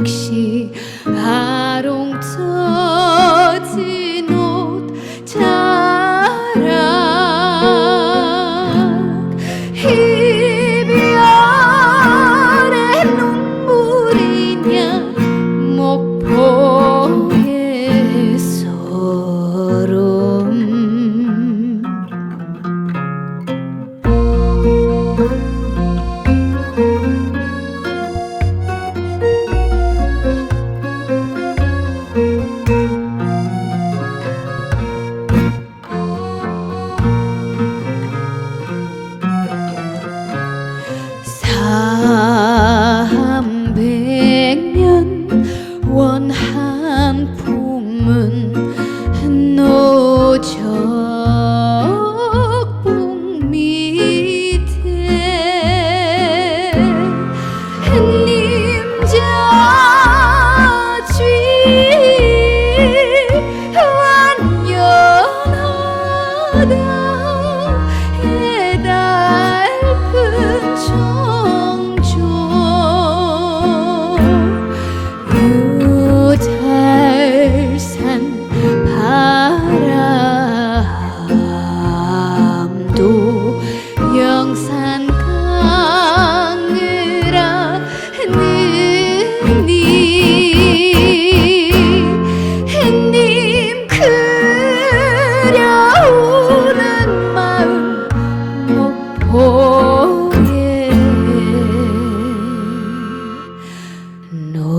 역시 아 多久？ 했니? 햇님 그려오는 마음 보게. 노래.